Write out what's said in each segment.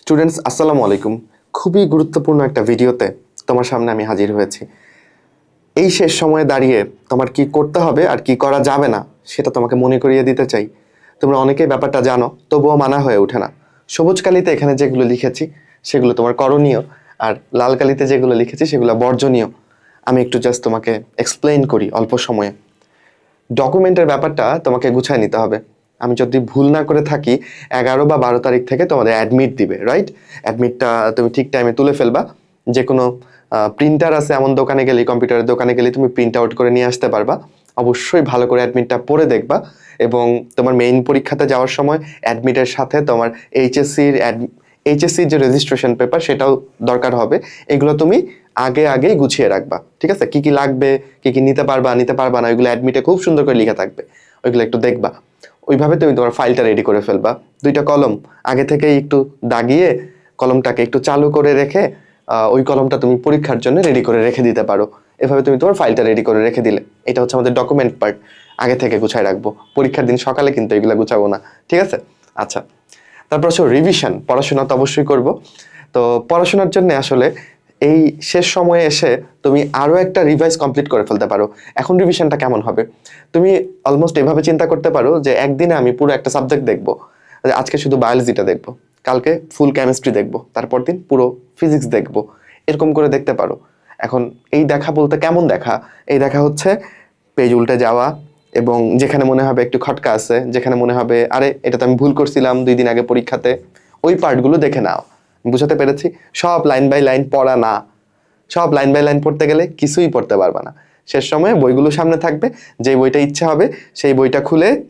Students আসসালামু আলাইকুম। খুবই গুরুত্বপূর্ণ একটা ভিডিওতে তোমার সামনে আমি হাজির হয়েছি। এই শেষ সময়ে দাঁড়িয়ে তোমার কি করতে হবে আর কি করা যাবে না, সেটা তোমাকে মনে করিয়ে দিতে চাই। তোমরা অনেকেই ব্যাপারটা জানো, তবুও মানা হয়ে ওঠে না। সবুজ কালিতে এখানে যেগুলো লিখেছি, সেগুলো তোমার করণীয়। আর লাল কালিতে যেগুলো লিখেছি, সেগুলো বর্জনীয়। আমি একটু জাস্ট তোমাকে এক্সপ্লেইন করি অল্প সময়ে। ডকুমেন্টের ব্যাপারটা তোমাকে গুছায় নিতে হবে। আমি যদি ভুল না করে থাকি, এগারো বা বারো তারিখ থেকে তোমাদের অ্যাডমিট দিবে রাইট অ্যাডমিটটা তুমি ঠিক টাইমে তুলে ফেলবা। যে কোনো প্রিন্টার আছে এমন দোকানে গেলে কম্পিউটারের দোকানে গেলে তুমি প্রিন্ট আউট করে নিয়ে আসতে পারবা। অবশ্যই ভালো করে অ্যাডমিটটা পড়ে দেখবা এবং তোমার মেইন পরীক্ষাতে যাওয়ার সময় অ্যাডমিটের সাথে তোমার এইচএসসির এইচএসসির যে রেজিস্ট্রেশন পেপার সেটাও দরকার হবে। এগুলো তুমি আগে আগেই গুছিয়ে রাখবা, ঠিক আছে? কি কি লাগবে, কি কি নিতে পারবা নিতে পারবা না, ওইগুলো অ্যাডমিটে খুব সুন্দর করে লেখা থাকবে। ওইগুলো একটু দেখবা। ওইভাবে তুমি তোমার ফাইলটা রেডি করে ফেলবা। দুইটা কলম। আগে থেকেই একটু দাগিয়ে কলমটাকে একটু চালু করে রেখে ওই কলমটা তুমি পরীক্ষার জন্য রেডি করে রেখে দিতে পারো। এভাবে তুমি তোমার ফাইলটা রেডি করে রেখে দিলে। এটা হচ্ছে আমাদের ডকুমেন্ট পার্ট আগে থেকে গুছায় রাখব। পরীক্ষার দিন সকালে কিন্তু এগুলো গুছাবো না। ঠিক আছে? আচ্ছা। তারপর হচ্ছে রিভিশন পড়াশোনা তো অবশ্যই করব। তো পড়াশোনার জন্য আসলে এই শেষ সময়ে এসে তুমি আরও একটা রিভাইজ কমপ্লিট করে ফেলতে পারো। এখন রিভিশনটা কেমন হবে? তুমি অলমোস্ট এভাবে চিন্তা করতে পারো যে একদিনে আমি পুরো একটা সাবজেক্ট দেখব আজকে শুধু বায়োলজিটা দেখব, কালকে ফুল কেমিস্ট্রি দেখব, তারপর দিন পুরো ফিজিক্স দেখব, এরকম করে দেখতে পারো। এখন এই দেখা বলতে কেমন দেখা? এই দেখা হচ্ছে পেজ উল্টে যাওয়া এবং যেখানে মনে হবে একটু খটকা আছে, যেখানে মনে হবে, আরে এটা তো আমি ভুল করছিলাম দুই দিন আগে পরীক্ষাতে। ওই পার্টগুলো দেখে নাও। বুঝাতে পেরেছি। সব লাইন বাই লাইন পড়া না। সব লাইন বাই লাইন পড়তে গেলে কিছুই পড়তে পারবে না। শেষ সময়ে বইগুলো সামনে থাকবে। যে বইটা ইচ্ছা হবে, সেই বইটা খুলে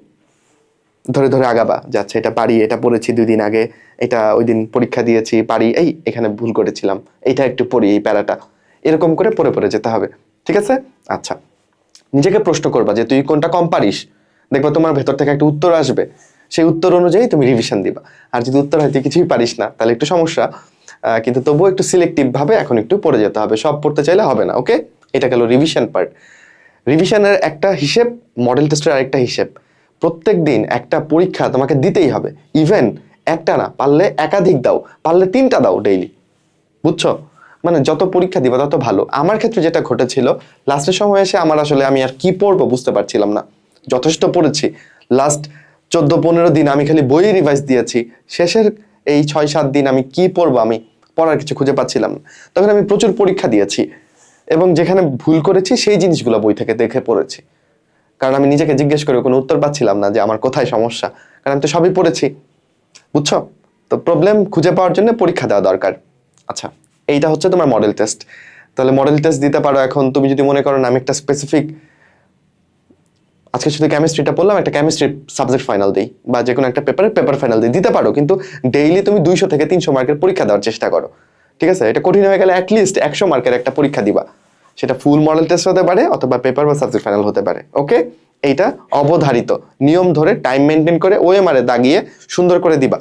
ধরে ধরে আগাবা। যাচ্ছে এটা পারি, এটা পড়েছি দুই দিন আগে, এটা ওই দিন পরীক্ষা দিয়েছি, পারি, এই এখানে ভুল করেছিলাম এইটা একটু পড়ি এই প্যারাটা। এরকম করে পড়ে পড়ে যেতে হবে। ঠিক আছে? আচ্ছা। নিজেকে প্রশ্ন করবা যে তুই কোনটা কম পারিস? দেখবা তোমার ভেতর থেকে একটা উত্তর আসবে। সেই উত্তর অনুযায়ী তুমি রিভিশন দিবা। আর যদি উত্তর হয়তো কিছুই পারিস না তাহলে একটু সমস্যা। কিন্তু তবুও একটু সিলেক্টিভ ভাবে এখন একটু পড়ে যেতে হবে। সব পড়তে চাইলে হবে না ওকে এটা গেল রিভিশন পার্ট রিভিশনের একটা হিসেব মডেল টেস্টের আরেকটা হিসেব। প্রত্যেক দিন একটা পরীক্ষা তোমাকে দিতেই হবে। ইভেন একটা না, পারলে একাধিক দাও, পারলে তিনটা দাও ডেইলি বুঝছ? মানে যত পরীক্ষা দিবা, তত ভালো। আমার ক্ষেত্রে যেটা ঘটেছিল লাস্টের সময় এসে আমার আসলে আমি আর কি পড়ব বুঝতে পারছিলাম না। যথেষ্ট পড়েছি। লাস্ট চোদ্দ পনেরো দিন আমি খালি বই রিভাইজ দিয়েছি। শেষের এই ছয় সাত দিন আমি কি পড়ব? আমি পড়ার কিছু খুঁজে পাচ্ছিলাম না। তখন আমি প্রচুর পরীক্ষা দিয়েছি এবং যেখানে ভুল করেছি সেই জিনিসগুলো বই থেকে দেখে পড়েছি। কারণ আমি নিজেকে জিজ্ঞেস করে কোনো উত্তর পাচ্ছিলাম না যে আমার কোথায় সমস্যা। কারণ আমি তো সবই পড়েছি। বুঝছ? তো প্রবলেম খুঁজে পাওয়ার জন্য পরীক্ষা দেওয়া দরকার। আচ্ছা এইটা হচ্ছে তোমার মডেল টেস্ট তাহলে মডেল টেস্ট দিতে পারো এখন। তুমি যদি মনে করো আমি একটা স্পেসিফিক আজকে শুধু কেমিস্ট্রিটা পড়লাম, একটা কেমিস্ট্রির সাবজেক্ট ফাইনাল দিই, বা যে কোনো একটা পেপারের পেপার ফাইনাল দিই। দিতে পারো, কিন্তু ডেইলি তুমি দুইশো থেকে তিনশো মার্কের পরীক্ষা দেওয়ার চেষ্টা করো। ঠিক আছে? এটা কঠিন হয়ে গেলে অ্যাটলিস্ট একশো মার্কের একটা পরীক্ষা দিবা। সেটা ফুল মডেল টেস্ট হতে পারে, অথবা পেপার বা সাবজেক্ট ফাইনাল হতে পারে। ওকে এইটা অবধারিত। নিয়ম ধরে টাইম মেনটেন করে ওএমআরে দাগিয়ে সুন্দর করে দিবা।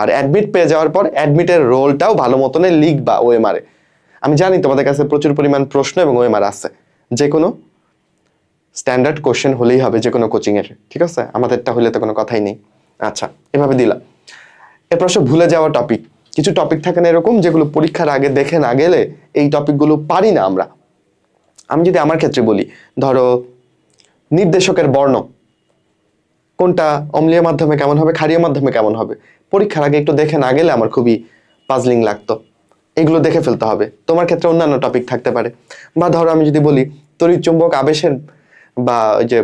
আর অ্যাডমিট পেয়ে যাওয়ার পর অ্যাডমিটের রোলটাও ভালো মতনে লিখবা ওএমআরে আমি জানি তোমাদের কাছে প্রচুর পরিমাণ প্রশ্ন এবং ওএমআর আছে। যে কোনো স্ট্যান্ডার্ড কোশ্চেন হলেই হবে যে কোনো কোচিংয়ের ঠিক আছে? আমাদেরটা হলে তো কোনো কথাই নেই। আচ্ছা এভাবে দিলাম এরপর আসো ভুলে যাওয়া টপিক কিছু টপিক থাকে না এরকম যেগুলো পরীক্ষার আগে দেখে না গেলে এই টপিকগুলো পারি না আমরা। আমি যদি আমার ক্ষেত্রে বলি, ধরো নির্দেশকের বর্ণ। কোনটা অম্লীয় মাধ্যমে কেমন হবে, ক্ষারীয় মাধ্যমে কেমন হবে? পরীক্ষার আগে একটু দেখে না গেলে আমার খুবই পাজলিং লাগতো। এগুলো দেখে ফেলতে হবে। তোমার ক্ষেত্রে অন্যান্য টপিক থাকতে পারে। বা ধরো আমি যদি বলি, তড়িৎ চুম্বক আবেশের বা ওই যে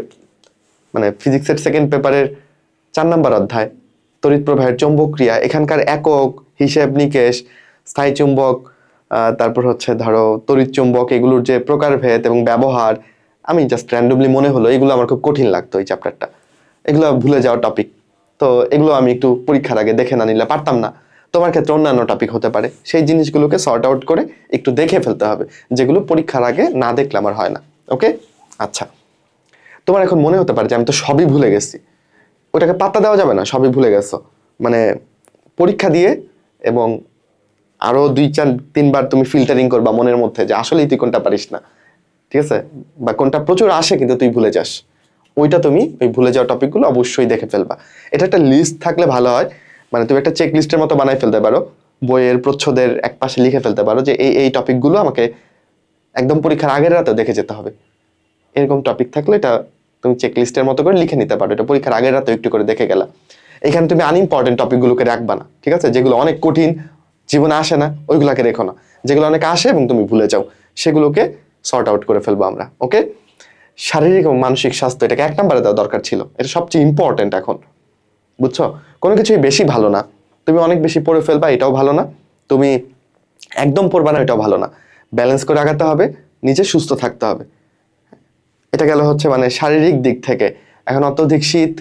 মানে ফিজিক্সের সেকেন্ড পেপারের চার নম্বর অধ্যায়, তড়িৎ প্রবাহের চৌম্বক ক্রিয়া এখানকার একক হিসেব নিকেশ, স্থায়ী চুম্বক তারপর হচ্ছে ধরো তড়িৎ চুম্বক, এগুলোর যে প্রকারভেদ এবং ব্যবহার, আমি জাস্ট র্যান্ডমলি মনে হলো, এগুলো আমার খুব কঠিন লাগতো এই চ্যাপ্টারটা এগুলো ভুলে যাওয়া টপিক তো এগুলো আমি একটু পরীক্ষার আগে দেখে না নিলে পারতাম না। তোমার ক্ষেত্রে অন্যান্য টপিক হতে পারে। সেই জিনিসগুলোকে সর্ট আউট করে একটু দেখে ফেলতে হবে, যেগুলো পরীক্ষার আগে না দেখলে আমার হয় না। ওকে আচ্ছা। তোমার এখন মনে হতে পারে যে আমি তো সবই ভুলে গেছি। ওটাকে পাত্তা দেওয়া যাবে না, সবই ভুলে গেছো। মানে পরীক্ষা দিয়ে এবং আরও দুই চার তিনবার তুমি ফিল্টারিং করবা মনের মধ্যে যে আসলেই তুই কোনটা পারিস না। ঠিক আছে? বা কোনটা প্রচুর আসে কিন্তু তুই ভুলে যাস। ওইটা তুমি ওই ভুলে যাওয়া টপিকগুলো অবশ্যই দেখে ফেলবা। এটা একটা লিস্ট থাকলে ভালো হয়। মানে তুমি একটা চেক লিস্টের মতো বানাই ফেলতে পারো। বইয়ের প্রচ্ছদের এক পাশে লিখে ফেলতে পারো যে এই এই টপিকগুলো আমাকে একদম পরীক্ষার আগের রাতেও দেখে যেতে হবে। এরকম টপিক থাকলে এটা তুমি চেক লিস্টের মতো করে লিখে নিতে পারো। এটা পরীক্ষার আগের রাতে একটু করে দেখে গেলা। এখানে তুমি আনইম্পর্টেন্ট টপিকগুলোকে রাখবা না, ঠিক আছে? যেগুলো অনেক কঠিন, জীবনে আসে না, ওইগুলোকে রেখো না। যেগুলো অনেক আসে এবং তুমি ভুলে যাও, সেগুলোকে সর্ট আউট করে ফেলব আমরা ওকে শারীরিক এবং মানসিক স্বাস্থ্য, এটাকে এক নম্বরে দেওয়া দরকার ছিল। এটা সবচেয়ে ইম্পর্টেন্ট এখন, বুঝছ? কোনো কিছুই বেশি ভালো না। তুমি অনেক বেশি পড়ে ফেলবা, এটাও ভালো না। তুমি একদম পড়বা না, এটাও ভালো না। ব্যালেন্স করে আগাতে হবে, নিজে সুস্থ থাকতে হবে। এটা গেল হচ্ছে মানে শারীরিক দিক থেকে। এখন অত্যধিক শীত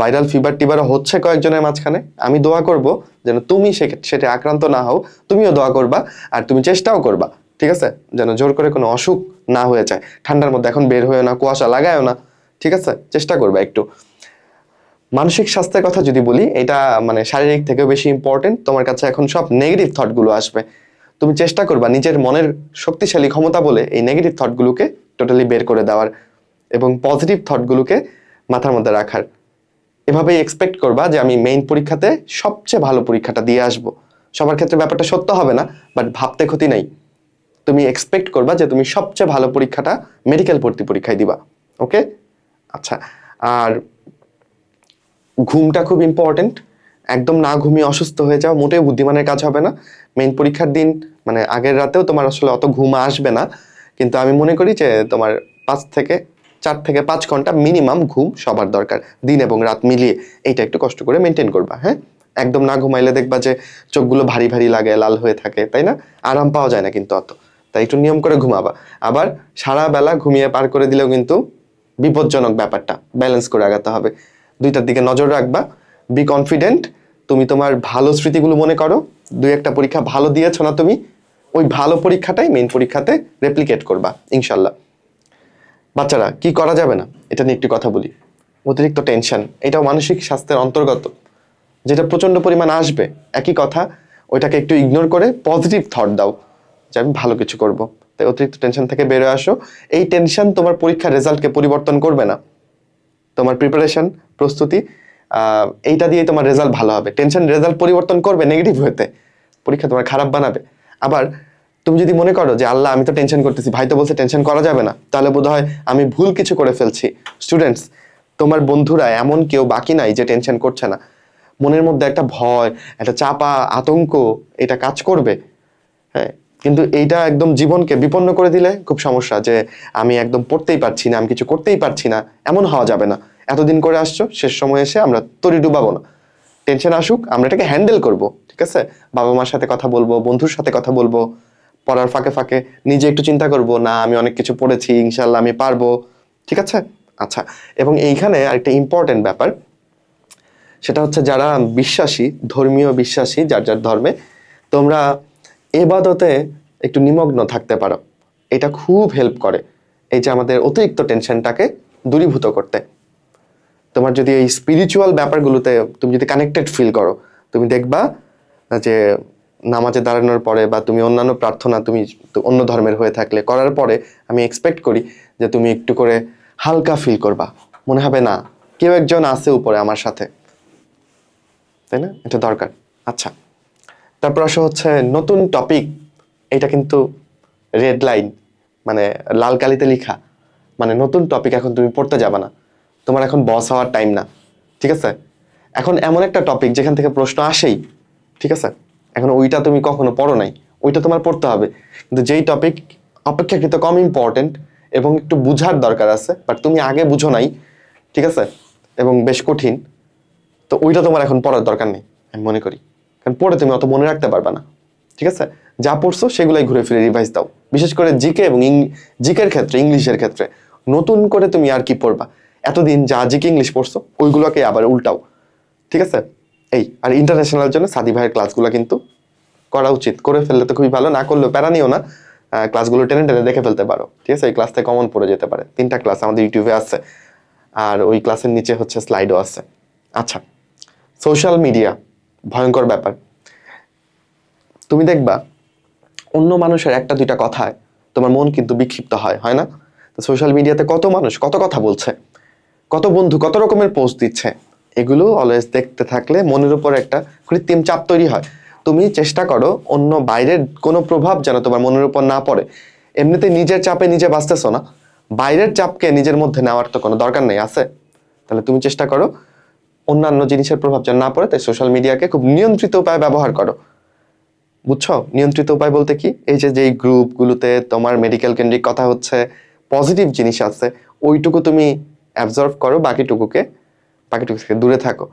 ভাইরাল ফিভার টিভার হচ্ছে কয়েকজনের মাঝখানে। আমি দোয়া করব যেন তুমি সেটা আক্রান্ত না হও, তুমিও দোয়া করবা আর তুমি চেষ্টাও করবা, ঠিক আছে? যেন জোর করে কোনো অসুখ না হয়ে যায়। ঠান্ডার মধ্যে এখন বের হয়েও না, কুয়াশা লাগায়ও না, ঠিক আছে? চেষ্টা করবা একটু। মানসিক স্বাস্থ্যের কথা যদি বলি, এটা মানে শারীরিক থেকেও বেশি ইম্পর্টেন্ট তোমার কাছে এখন সব নেগেটিভ থটগুলো আসবে। তুমি চেষ্টা করবা নিজের মনের শক্তিশালী ক্ষমতা বলে এই নেগেটিভ থটগুলোকে টোটালি বের করে দেওয়ার এবং পজিটিভ থটগুলোকে মাথার মধ্যে রাখার। এভাবেই এক্সপেক্ট করবা যে আমি মেইন পরীক্ষাতে সবচেয়ে ভালো পরীক্ষাটা দিয়ে আসব। সবার ক্ষেত্রে ব্যাপারটা সত্য হবে না বাট ভাবতে ক্ষতি নাই। তুমি এক্সপেক্ট করবা যে তুমি সবচেয়ে ভালো পরীক্ষাটা মেডিকেল ভর্তি পরীক্ষায় দিবা ওকে আচ্ছা আর ঘুমটা খুব ইম্পর্টেন্ট একদম না ঘুমিয়ে অসুস্থ হয়ে যাও, মোটেও বুদ্ধিমানের কাজ হবে না। মেইন পরীক্ষার দিন মানে আগের রাতেও তোমার আসলে অত ঘুম আসবে না। কিন্তু আমি মনে করি যে তোমার পাঁচ থেকে, চার থেকে পাঁচ ঘণ্টা মিনিমাম ঘুম সবার দরকার। দিন এবং রাত মিলিয়ে এইটা একটু কষ্ট করে মেনটেন করবা হ্যাঁ? একদম না ঘুমাইলে দেখবা যে চোখগুলো ভারী ভারী লাগে, লাল হয়ে থাকে, তাই না? আরাম পাওয়া যায় না কিন্তু অত। তাই একটু নিয়ম করে ঘুমাবা। আবার সারা বেলা ঘুমিয়ে পার করে দিলেও কিন্তু বিপজ্জনক ব্যাপারটা ব্যালেন্স করে আগাতে হবে। দুইটার দিকে নজর রাখবা। বি কনফিডেন্ট তুমি তোমার ভালো স্মৃতিগুলো মনে করো। দুই একটা পরীক্ষা ভালো দিয়েছ না তুমি ওই ভালো পরীক্ষাটাই মেইন পরীক্ষাতে রেপ্লিকেট করবা, ইনশাল্লাহ। বাচ্চারা, কি করা যাবে না? এটা নিয়ে একটু কথা বলি। অতিরিক্ত টেনশন এটাও মানসিক স্বাস্থ্যের অন্তর্গত। যেটা প্রচণ্ড পরিমাণ আসবে, একই কথা, ওইটাকে একটু ইগনোর করে পজিটিভ থট দাও যে আমি ভালো কিছু করব। তাই অতিরিক্ত টেনশন থেকে বেরোয় আসো। এই টেনশন তোমার পরীক্ষার রেজাল্টকে পরিবর্তন করবে না। তোমার প্রিপারেশন প্রস্তুতি এইটা দিয়ে তোমার রেজাল্ট ভালো হবে। টেনশন রেজাল্ট পরিবর্তন করবে নেগেটিভ হতে পরীক্ষা তোমার খারাপ বানাবে। আবার তুমি যদি মনে করো যে, আল্লাহ, আমি তো টেনশন করতেছি, ভাই তো বলছে টেনশন করা যাবে না। তাহলে বোধ হয় আমি ভুল কিছু করে ফেলছি। স্টুডেন্টস তোমার বন্ধুরা এমন কেউ বাকি নাই যে টেনশন করছে না। মনের মধ্যে একটা ভয়, একটা চাপা আতঙ্ক, এটা কাজ করবে। হ্যাঁ কিন্তু এইটা একদম জীবনকে বিপন্ন করে দিলে খুব সমস্যা যে, আমি একদম পড়তেই পারছি না, আমি কিছু করতেই পারছি না, এমন হওয়া যাবে না। এতদিন করে আসছো, শেষ সময় এসে আমরা তরি ডুবাবো না। টেনশন আসুক, আমরা এটাকে হ্যান্ডেল করব, ঠিক আছে? বাবা মার সাথে কথা বলব, বন্ধুর সাথে কথা বলব, পড়ার ফাঁকে ফাঁকে নিজে একটু চিন্তা করব, না, আমি অনেক কিছু পড়েছি ইনশাল্লাহ আমি পারব, ঠিক আছে? আচ্ছা এবং এইখানে আরেকটা ইম্পর্টেন্ট ব্যাপার, সেটা হচ্ছে যারা বিশ্বাসী, ধর্মীয় বিশ্বাসী, যার যার ধর্মে, তোমরা এবাদতে একটু নিমগ্ন থাকতে পারো। এটা খুব হেল্প করে। এই যে আমাদের অতিরিক্ত টেনশনটাকে দূরীভূত করতে। তোমার যদি এই স্পিরিচুয়াল ব্যাপারগুলোতে তুমি যদি কানেক্টেড ফিল করো, তুমি দেখবা যে নামাজে দাঁড়ানোর পরে বা তুমি অন্যান্য প্রার্থনা তুমি অন্য ধর্মের হয়ে থাকলে করার পরে আমি এক্সপেক্ট করি যে তুমি একটু করে হালকা ফিল করবা। মনে হবে না, কেউ একজন আছে উপরে আমার সাথে। তাই না? এটা দরকার। আচ্ছা তারপর আসো হচ্ছে নতুন টপিক এটা কিন্তু রেড লাইন মানে লাল কালিতে লেখা। মানে নতুন টপিক এখন তুমি পড়তে যাবে না। তোমার এখন বস হওয়ার টাইম না, ঠিক আছে? এখন এমন একটা টপিক যেখান থেকে প্রশ্ন আসেই, ঠিক আছে? এখন ওইটা তুমি কখনো পড়ো নাই, ওইটা তোমার পড়তে হবে। কিন্তু যেই টপিক অপেক্ষাকৃত কম ইম্পর্টেন্ট এবং একটু বুঝার দরকার আছে বাট তুমি আগে বুঝো নাই, ঠিক আছে? এবং বেশ কঠিন, তো ওইটা তোমার এখন পড়ার দরকার নেই, আমি মনে করি। কারণ পড়ে তুমি অত মনে রাখতে পারবে না, ঠিক আছে? যা পড়ছো সেগুলাই ঘুরে ফিরে রিভাইজ দাও। বিশেষ করে জিকে এবং জিকের ক্ষেত্রে, ইংলিশের ক্ষেত্রে। নতুন করে তুমি আর কি পড়বা? এতদিন যা জিকে ইংলিশ পড়ছো, ওইগুলোকে আবার উল্টাও। ঠিক আছে? এই, আর ইন্টারন্যাশনাল জন্য সাদি ভাইয়ের ক্লাসগুলো কিন্তু করা উচিত। করে ফেললে তো খুবই ভালো, না করলেও প্যারা নিও না। ক্লাসগুলো টেনে টেনে দেখে ফেলতে পারো। ঠিক আছে? এই ক্লাস থেকে কমন পড়ে যেতে পারে। তিনটা ক্লাস আমাদের ইউটিউবে আছে। আর ওই ক্লাসের নিচে হচ্ছে স্লাইডও আছে। আচ্ছা সোশ্যাল মিডিয়া ভয়ঙ্কর ব্যাপার। তুমি দেখবা, অন্য মানুষের একটা দুইটা কথায় তোমার মন কিন্তু বিক্ষিপ্ত হয় হয় না? তো সোশ্যাল মিডিয়াতে কত মানুষ কত কথা বলছে? কত বন্ধু কত রকমের পোস্ট দিচ্ছে? এগুলো অলওয়েজ দেখতে থাকলে মনের উপর একটা কৃত্রিম চাপ তৈরি হয়। তুমি চেষ্টা করো অন্য বাইরের কোনো প্রভাব যেন তোমার মনের উপর না পড়ে। এমনিতে নিজের চাপে নিজে বাঁচতেছো না। বাইরের চাপকে নিজের মধ্যে নেওয়ার তো কোনো দরকার নেই, আছে? তাহলে তুমি চেষ্টা করো অন্যান্য জিনিসের প্রভাব যেন না পড়ে, তাই সোশ্যাল মিডিয়াকে খুব নিয়ন্ত্রিত উপায়ে ব্যবহার করো। বুঝছ? নিয়ন্ত্রিত উপায় বলতে কি? এই যে যেই গ্রুপগুলোতে তোমার মেডিকেল কেন্দ্রিক কথা হচ্ছে পজিটিভ জিনিস আছে, ওইটুকু তুমি অ্যাবজর্ভ করো বাকিটুকুকে, বাকিটুকু থেকে দূরে থাকো।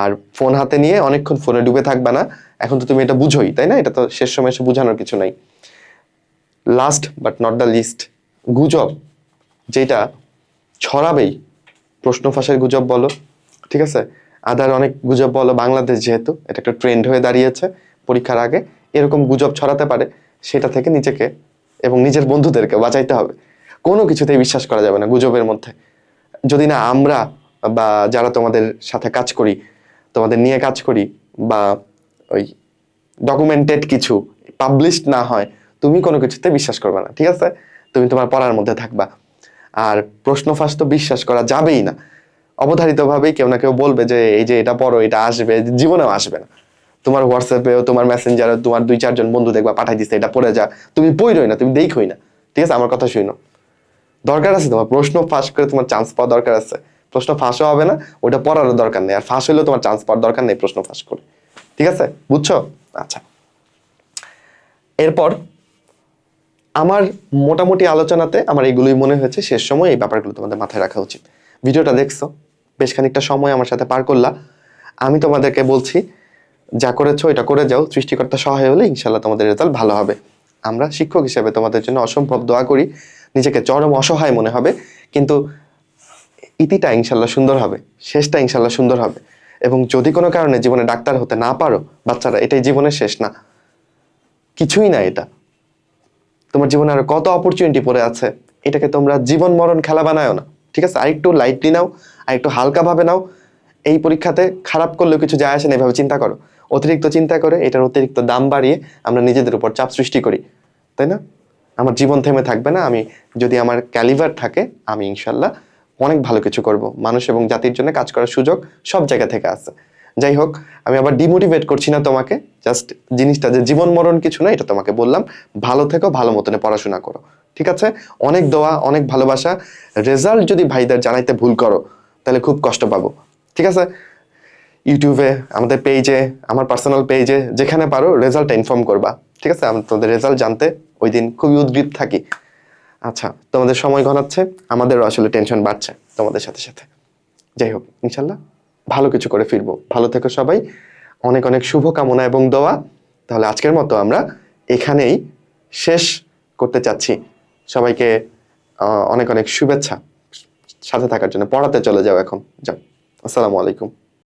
আর ফোন হাতে নিয়ে অনেকক্ষণ ফোনে ডুবে থাকবে না। এখন তো তুমি এটা বুঝোই, তাই না? এটা তো শেষ সময় এসে বোঝানোর কিছু নাই। Last but not the least গুজব, যেটা ছড়াবেই। প্রশ্ন ফাঁসের গুজব বলো, ঠিক আছে? আদার অনেক গুজব বলো, বাংলাদেশ যেহেতু, এটা একটা ট্রেন্ড হয়ে দাঁড়িয়েছে পরীক্ষার আগে। এরকম গুজব ছড়াতে পারে, সেটা থেকে নিজেকে এবং নিজের বন্ধুদেরকে বাঁচাইতে হবে। কোনো কিছুতেই বিশ্বাস করা যাবে না গুজবের মধ্যে। যদি না আমরা বা যারা তোমাদের সাথে কাজ করি, তোমাদের নিয়ে কাজ করি বা ওই ডকুমেন্টেড কিছু পাবলিশড না হয়, তুমি কোনো কিছুতে বিশ্বাস করবে না, ঠিক আছে? তুমি তোমার পড়ার মধ্যে থাকবা। আর প্রশ্ন ফাঁস তো বিশ্বাস করা যাবেই না। অবধারিতভাবেই কেউ না কেউ বলবে যে, এই যে এটা পড়ো, এটা আসবে। জীবনেও আসবে না। তোমার হোয়াটসঅ্যাপেও, তোমার মেসেঞ্জারে তোমার দুই চারজন বন্ধু দেখবা, পাঠাই দিচ্ছে এটা পড়ে যা। তুমি পড়োই না, তুমি দেখোই না। ঠিক আছে? আমার কথা শুনো। দরকার আছে তোমার। প্রশ্ন ফাঁস করে তোমার চান্স পাওয়া দরকার আছে। প্রশ্ন ফাঁসও হবে না ওটা পড়ারও দরকার নেই। আর ফাঁস হলেও তোমার চান্স পাওয়ার দরকার নেই প্রশ্ন ফাঁস করে। ঠিক আছে? বুঝছ? আচ্ছা। এরপর আমার মোটামুটি আলোচনাতে আমার এগুলোই মনে হয়েছে। শেষ সময় এই ব্যাপারগুলো তোমাদের মাথায় রাখা উচিত। ভিডিওটা দেখছ? বেশ খানিকটা সময় আমার সাথে পার করলা। আমি তোমাদেরকে বলছি, যা করেছ এটা করে যাও। সৃষ্টিকর্তা সহায় হলে ইনশাল্লাহ তোমাদের রেজাল্ট ভালো হবে। আমরা শিক্ষক হিসেবে তোমাদের জন্য অসম্ভব দোয়া করি। নিজেকে চরম অসহায় মনে হবে, কিন্তু ইতিটা ইনশাল্লাহ সুন্দর হবে, শেষটা ইনশাল্লাহ সুন্দর হবে। এবং যদি কোনো কারণে জীবনে ডাক্তার হতে না পারো, বাচ্চারা, এটাই জীবনের শেষ না। কিছুই না এটা। তোমার জীবনে আরও কত অপরচুনিটি পড়ে আছে, এটাকে তোমরা জীবন মরণ খেলা বানায়ও না। ঠিক আছে? আরেকটু লাইটলি নাও আর আরেকটু হালকাভাবে নাও। এই পরীক্ষাতে খারাপ করলেও কিছু যায় আসে না, এভাবে চিন্তা করো। অতিরিক্ত চিন্তা করে এটার অতিরিক্ত দাম বাড়িয়ে আমরা নিজেদের উপর চাপ সৃষ্টি করি। তাই না? আমার জীবন থেমে থাকবে না, আমি যদি আমার ক্যালিভার থাকে, আমি ইনশাল্লাহ অনেক ভালো কিছু করব। মানুষ এবং জাতির জন্য কাজ করার সুযোগ সব জায়গা থেকে আছে। যাই হোক, আমি আবার ডিমোটিভেট করছি না তোমাকে জাস্ট জিনিসটা যে জীবন মরণ কিছু না, এটা তোমাকে বললাম, ভালো থেকো, ভালো মতনে পড়াশোনা করো। ঠিক আছে? অনেক দোয়া, অনেক ভালোবাসা। রেজাল্ট যদি ভাইদের জানাইতে ভুল করো, তাহলে খুব কষ্ট পাবো। ঠিক আছে? ইউটিউবে আমাদের পেজে আমার পার্সোনাল পেজে যেখানে পারো রেজাল্টটা ইনফর্ম করবা। ঠিক আছে? আমি তোমাদের রেজাল্ট জানতে ওই দিন খুবই উদ্গ্রীব থাকি। আচ্ছা তোমাদের সময় ঘনাচ্ছে, আমাদেরও আসলে টেনশন বাড়ছে তোমাদের সাথে সাথে। যাই হোক, ইনশাল্লাহ ভালো কিছু করে ফিরবো। ভালো থেকো সবাই, অনেক অনেক শুভ কামনা এবং দোয়া। তাহলে আজকের মতো আমরা এখানেই শেষ করতে চাচ্ছি। সবাইকে অনেক অনেক শুভেচ্ছা। সাথে থাকার জন্য, পড়াতে চলে যাও এখন। যাও, আসসালামু আলাইকুম।